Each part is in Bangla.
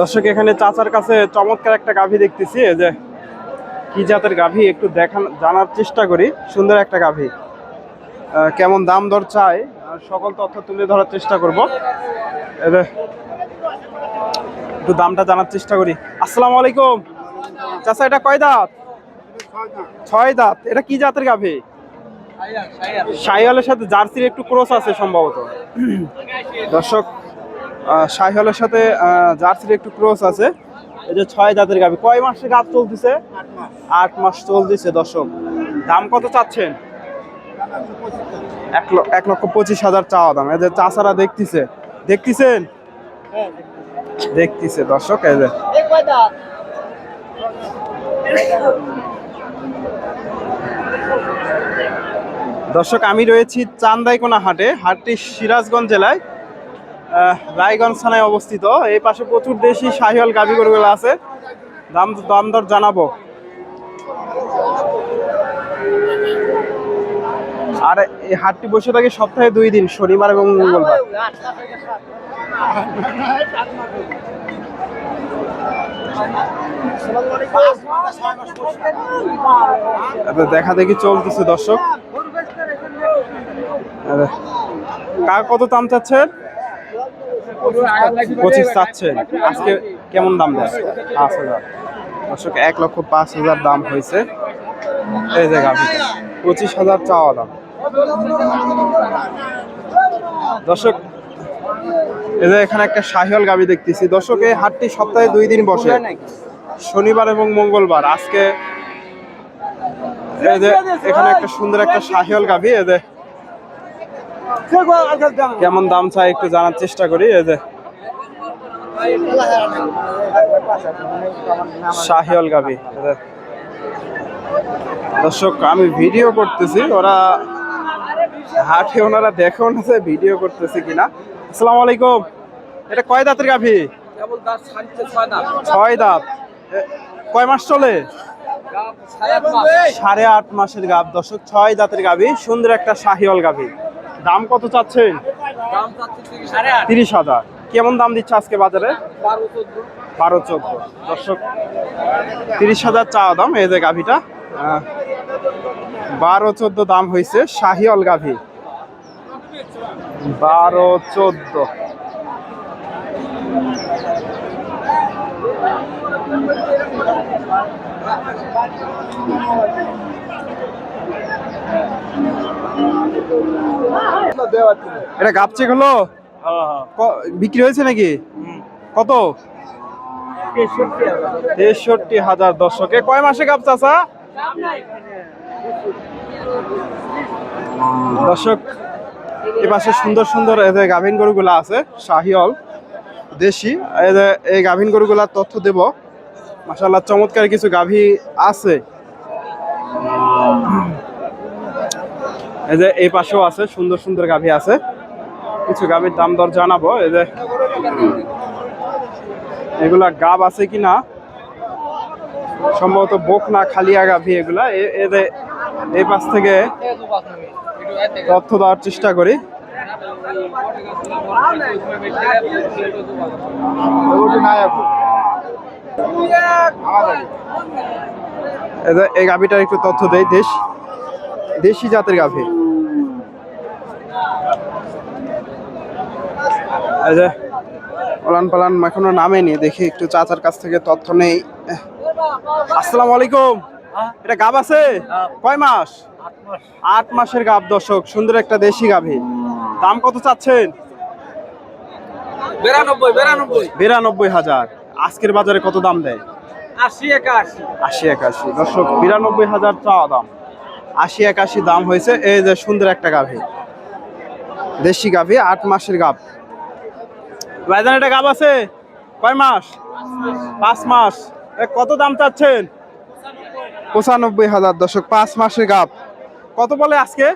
দর্শক, এখানে চাচার কাছে চমৎকার একটা গাভী দেখতেছি। যে কি জাতের গাভী? একটু দেখান, জানার চেষ্টা করি। সুন্দর একটা গাভী। কেমন দাম দর আর সকল তথ্য তুলে ধরার চেষ্টা করব। একটু দামটা জানার চেষ্টা করি। আসসালামু আলাইকুম। চাচা, এটা কয় দাঁত? ছয় দাঁত। এটা কি জাতের গাভী? শাহিওয়ালের সাথে জার্সির একটু ক্রস আছে সম্ভবত। দর্শক শাহিওয়ালের সাথে জার্সির একটু ক্রস আছে। এই যে ছয় জাতের গাভী। কয় মাসে গাছ চলতেছে? আট মাস চলতেছে, দর্শক। দাম কত চাচ্ছেন? এক এক লক্ষ পঁচিশ হাজার চাওয়া দাম। এই যে চাষারা দেখতেছে। দেখতেছেন? দেখতেছে, দর্শক, এই যে। দর্শক, আমি রয়েছি চান্দাইকোনা হাটে, হাটটি সিরাজগঞ্জ জেলায়। রায়গঞ্জ থানায় অবস্থিত। এই পাশে প্রচুর দেশি শাহিওয়াল গাভী গরুগুলো আছে। দাম দাম দর জানাব। আর এই হাটটি বসে থাকে সপ্তাহে দুই দিন, শনিবার এবং মঙ্গলবার। দেখা দেখি চলতেছে দর্শক। কার কত দাম চাচ্ছেন? পঁচিশ চাচ্ছেন। আজকে কেমন দাম দেয়? পাঁচ হাজার। দর্শক, এক লক্ষ পাঁচ হাজার দাম হয়েছে। এই যে গাভিটা। পঁচিশ হাজার চাওয়া দাম। দর্শক, এই যে এখানে একটা শাহিওয়াল গাভি দেখতেছি। দর্শক, এই হাটটি সপ্তাহে দুই দিন বসে। শনিবার এবং মঙ্গলবার। আজকে এখানে একটা সুন্দর একটা শাহিওয়াল গাভি। যে কেমন দাম চাই একটু জানার চেষ্টা করি, এই যে। শাহিওয়াল গাভি দর্শক, আমি ভিডিও করতেছি, ওরা হাটে ওনারা দেখে ওনারা ভিডিও করতেছে কিনা। আসসালামু আলাইকুম। এটা কয় দাঁতের গাভি? ছয় দাঁত। কয় মাস চলে? সাড়ে আট মাসের গাভ দর্শক, ছয় দাঁতের গাভি সুন্দর একটা শাহিওয়াল গাভি দাম কত চাচ্ছেন? তিরিশ হাজার। কেমন দাম দিচ্ছে আজকে বাজারে? বারো চোদ্দ। দর্শক তিরিশ হাজার চাওয়া দাম এই যে গাভিটা। বারো চোদ্দ দাম হয়েছে শাহিওয়াল গাভি। বারো চোদ্দ। এটা গাপচে হলো ক- বিক্রি হয়েছে নাকি? কত? তেষট্টি হাজার। দর্শকে। কয় মাসে গাপ চাচা দর্শক এ পাশে সুন্দর সুন্দর যে গাভিন গরুগুলা আছে শাহিওল দেশি। এই যে এই গাভিন গরুগুলার তথ্য দেব। মাসাল্লাহ চমৎকার কিছু গাভী আছে। এই যে এই পাশেও আছে, সুন্দর সুন্দর গাভী আছে। কিছু গাভীর দাম দর জানাব, এই যে এগুলা গাব আছে কিনা সম্ভবত বোক না খালিয়া গাভী এগুলা। এদের এই পাশ থেকে তথ্য দেওয়ার চেষ্টা করি। এই গাভীটার একটু তথ্য দেয় দেশ দেশি জাতের গাভী। এই যে ওলান পালান এখনও নামেনি দেখি একটু চাচার কাছ থেকে তথ্য নেই। আসসালামু আলাইকুম। এটা গাব আছে? কয় মাস? আট মাসের গাব দর্শক সুন্দর একটা দেশি গাভী। দাম কত চাচ্ছেন? বিরানব্বই হাজার। আজকের বাজারে কত দাম দেয়? আশি একাশি। আশি একাশি। দর্শক বিরানব্বই হাজার চাওয়া দাম। আশি একাশি দাম হয়েছে। এই যে সুন্দর একটা গাভী। দেশি গাভী আট মাসের গাভ ভাইজান এটা গাভ আছে? কয় মাস? পাঁচ মাস। এ কত দাম চাচ্ছেন? পঁচানব্বই হাজার দশক পাঁচ মাসের গাভ কত বলে আজকে?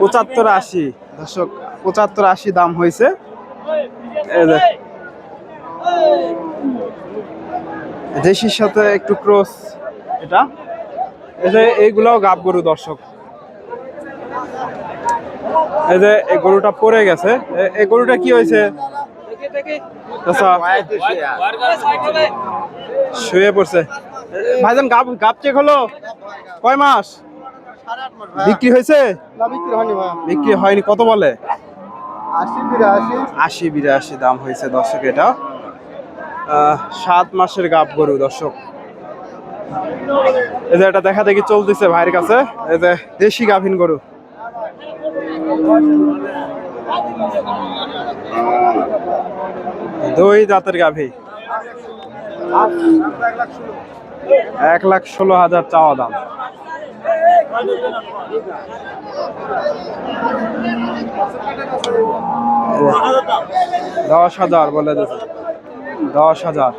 পঁচাত্তর আশি। দশক পঁচাত্তর আশি দাম হয়েছে। এই দেশির সাথে একটু ক্রস এটা? এই যে এইগুলাও গাব গরু দর্শক। এই যে এই গরুটা পড়ে গেছে। এই গরুটা কি হয়েছে? আচ্ছা। শুয়ে পড়ছে। ভাইজান, গাব গাব চেক হলো? কয় মাস? বিক্রি হয়েছে? বিক্রি হয়নি, কত বলে? আশি বিরাশি দাম হয়েছে দর্শক এটা। সাত মাসের গাব গরু দর্শক। এই যে এটা দেখা দেখি চলতেছে ভাইয়ের কাছে। এই যে দেশি গাভিন গরু। দুই দাঁতের গাভী। এক লাখ ষোলো হাজার চাওয়া দাম। দশ হাজার বলে দিচ্ছে দশ হাজার।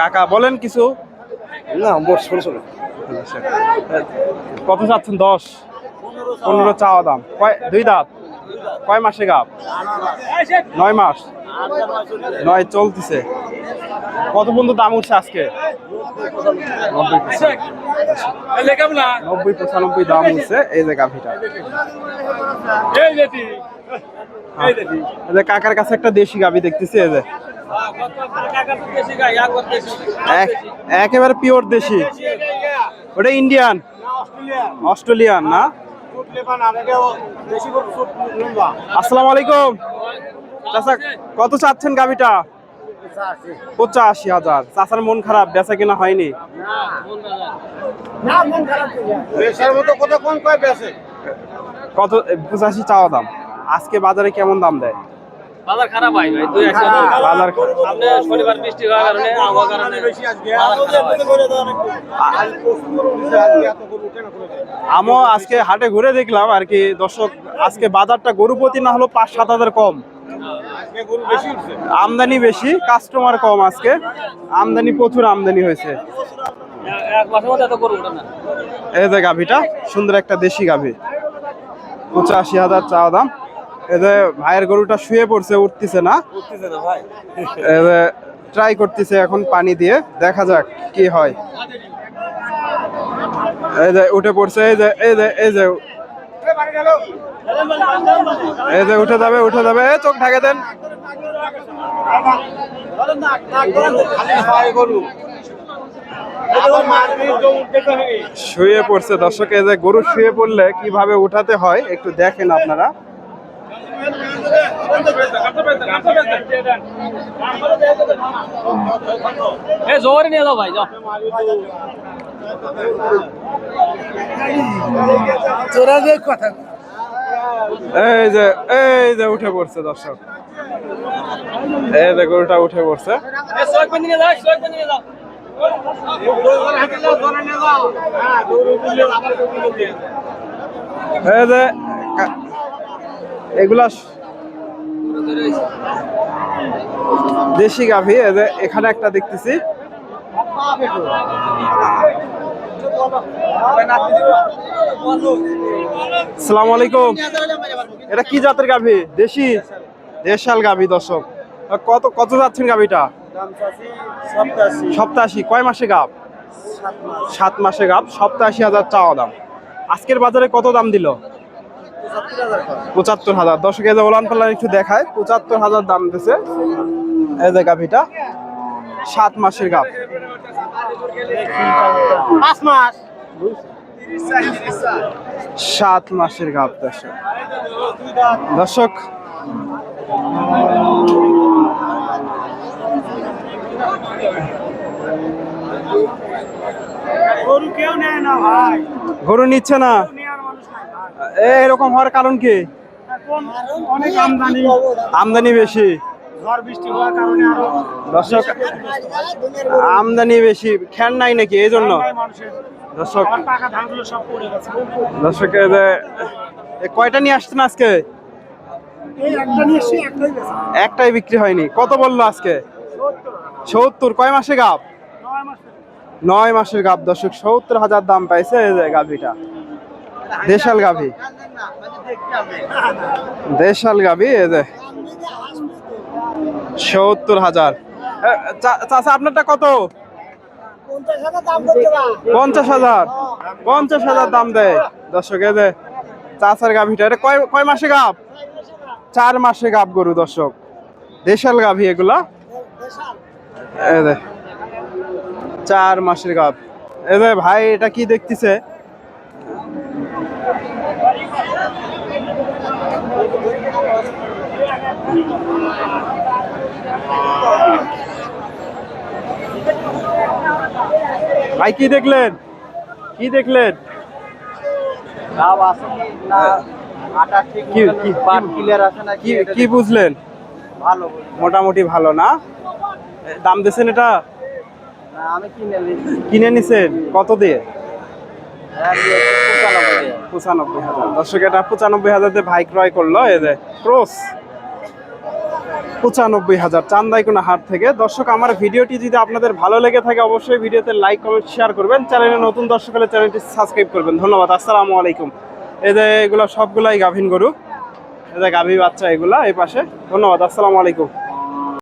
কাকা বলেন কিছু। না মোট ষোলো ষোলো কত চাচ্ছেন? দশ। পনেরো চাওয়া দাম। কয় দুই দাঁত? কয় মাসে গাপ নয় মাস। নয় চলতেছে। কত পর্যন্ত দাম উঠছে আজকে? নব্বই পঁচানব্বই দাম উঠছে। এই যে গাভিটা। এই কাকার কাছে একটা দেশি গাভি দেখতেছি এই যে। এক- একেবারে পিওর দেশি। ওটা ইন্ডিয়ান অস্ট্রেলিয়ান না? আসসালামু আলাইকুম। চাচা কত চাচ্ছেন গাভিটা? পঁচাশি হাজার। চাচার মন খারাপ বেচা কিনা হয়নি। কত কোন কয় পেশে কত এ, পঁচাশি চাওয়া দাম। আজকে বাজারে কেমন দাম দেয়? বাজার খারাপ ভাই ভাই দুই একশো বাজার সামনে শনিবার বৃষ্টি হওয়ার কারণে আবহাওয়ার কারণে হয়। আমও আজকে হাটে ঘুরে দেখলাম আর কি দর্শক আজকে বাজারটা গরু প্রতি না হলো পাঁচ সাত হাজার কম। আমদানি বেশি কাস্টমার কম আজকে। আমদানি প্রচুর আমদানি হয়েছে। এক মাসের মধ্যে এত গরু ওঠে না। এই যে গাভিটা সুন্দর একটা দেশি গাভি। পঁচাশি হাজার চাওয়া দাম। যে ভাইয়ের গরুটা শুয়ে পড়ছে উঠতেছে না। যে ট্রাই করতেছে এখন পানি দিয়ে দেখা যাক কি হয়। এই যে উঠে পড়ছে এই যে এই যে এই যে। এই যে উঠে যাবে উঠে যাবে চোখ ঢাকে দেন। শুয়ে পড়ছে। দর্শক এই যে গরু শুয়ে পড়লে কীভাবে উঠাতে হয় একটু দেখেন আপনারা। এ জোরে নিয়ে যাও ভাই যাও। যে কথা এই যে এই যে উঠে পড়ছে দর্শক। এই যে গরুটা উঠে পড়ছে। এই যে এগুলা দেশি গাভী এখানে একটা দেখতেছি। আসসালামু আলাইকুম। এটা কি জাতের গাভী? দেশি? দেশাল গাভী, দর্শক। কত কত যাচ্ছেন গাভীটা? সপ্তাশি। কয় মাসে গাভ সাত মাসে গাভ সপ্তাশি হাজার চাওয়া দাম। আজকের বাজারে কত দাম দিল? পঁচাত্তর হাজার। দর্শক এই যে ওলান পাল্লান একটু দেখায় পঁচাত্তর হাজার দাম দিছে এই যে গাভিটা সাত মাসের গাভ। পাঁচ মাস। সাত মাসের গাভ দর্শক। দর্শক গরু কেউ নেয় না ভাই। গরু নিচ্ছে না নেওয়ার মানুষ নাই ভাই এ, এরকম হওয়ার কারণ কি? অনেক আমদানি আমদানি বেশি। আমদানি বেশি, খ্যান নাই নাকি এই জন্য? দর্শক কয়টা নিয়ে আসছেন আজকে? একটাই বিক্রি হয়নি। কত বলল আজকে? সত্তর। কয় মাসে গাব? নয় মাসের গাব। দর্শক, সত্তর হাজার দাম পাইছে গাভিটা। দেশাল গাভি। দেশাল গাভি এই যে। সত্তর হাজার। এ, চা- চাচা আপনারটা কত? পঞ্চাশ হাজার। পঞ্চাশ হাজার দাম দেয়। দর্শক এই যে চাচার গাভীটা এটা কয় কয় মাসে গাভ চার মাসে গাভ গরু দর্শক। দেশাল গাভী এগুলা। চার মাসের গাভ যে ভাই এটা কি দেখতেছে? ভাই কি দেখলেন? কি দেখলেন? কি? কি বুঝলেন? ভালো মোটামুটি ভালো না? দাম দিয়েছেন এটা? কিনে নিছেন? কত দিয়ে? পঁচানব্বই হাজার। দর্শক এটা পঁচানব্বই হাজার দিয়ে ভাই ক্রয় করল। এদের ক্রস। পঁচানব্বই হাজার। চান্দাই কোনো হাট থেকে। দর্শক, আমার ভিডিওটি যদি আপনাদের ভালো লেগে থাকে, অবশ্যই ভিডিওতে লাইক কমেন্ট শেয়ার করবেন। চ্যানেলে নতুন দর্শক হলে চ্যানেলটি সাবস্ক্রাইব করবেন। ধন্যবাদ, আসসালামু আলাইকুম। এদের এগুলো সবগুলাই গাভিন গরু। এদের গাভী বাচ্চা এগুলা এই পাশে। ধন্যবাদ, আসসালামু আলাইকুম।